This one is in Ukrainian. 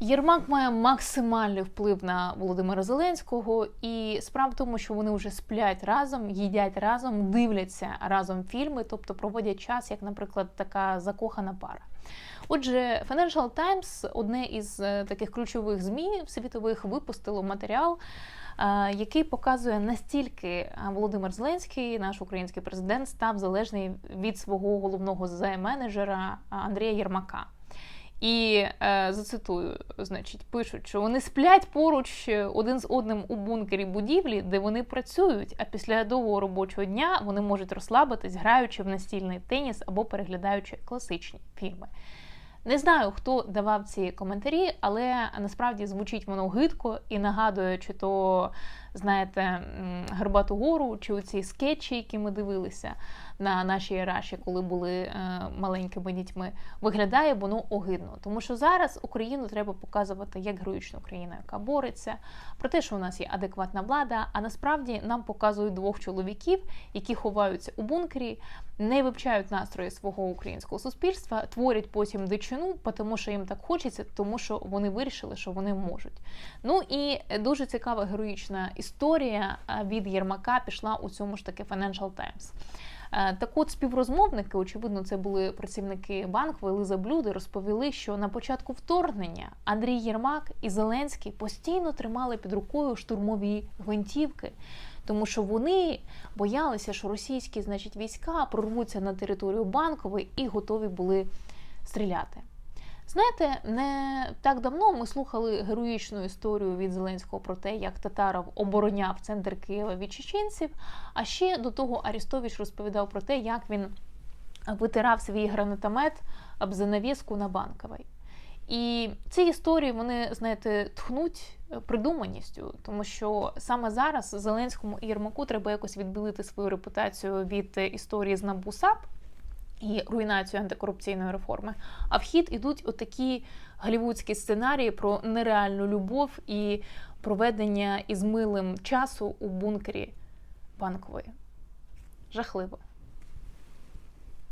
Єрмак має максимальний вплив на Володимира Зеленського, і справа в тому, що вони вже сплять разом, їдять разом, дивляться разом фільми, тобто проводять час, як, наприклад, така закохана пара. Отже, Financial Times, одне із е, таких ключових змі світових, випустило матеріал, е, який показує настільки е, Володимир Зеленський, наш український президент, став залежний від свого головного зе-менеджера Андрія Єрмака. І е, зацитую, значить, пишуть, що вони сплять поруч один з одним у бункері будівлі, де вони працюють. А після довгого робочого дня вони можуть розслабитись, граючи в настільний теніс або переглядаючи класичні фільми. Не знаю, хто давав ці коментарі, але насправді звучить воно гидко і нагадує, чи то, знаєте, м, Горбату гору, чи оці скетчі, які ми дивилися на нашій Ераші, коли були е, маленькими дітьми. Виглядає воно огидно. Тому що зараз Україну треба показувати як героїчну країну, яка бореться, про те, що у нас є адекватна влада. А насправді нам показують двох чоловіків, які ховаються у бункері, не вивчають настрої свого українського суспільства, творять потім дичину, тому що їм так хочеться, тому що вони вирішили, що вони можуть. Ну і дуже цікава героїчна історія е, від Єрмака пішла у цьому ж таки Financial Times. Е, Так от співрозмовники, очевидно, це були працівники банку Елиза Блюди, розповіли, що на початку вторгнення Андрій Єрмак і Зеленський постійно тримали під рукою штурмові гвинтівки, тому що вони боялися, що російські значить, війська прорвуться на територію банкової і готові були стріляти. Знаєте, не так давно ми слухали героїчну історію від Зеленського про те, як Татаров обороняв центр Києва від чеченців. А ще до того Арістович розповідав про те, як він витирав свій гранатомет об занавіску на банковій. І ці історії вони, знаєте, тхнуть придуманістю, тому що саме зараз Зеленському і Єрмаку треба якось відбілити свою репутацію від історії з НАБУ САП і руйнацію антикорупційної реформи. А в хід ідуть отакі голівудські сценарії про нереальну любов і проведення із милим часу у бункері банкової. Жахливо.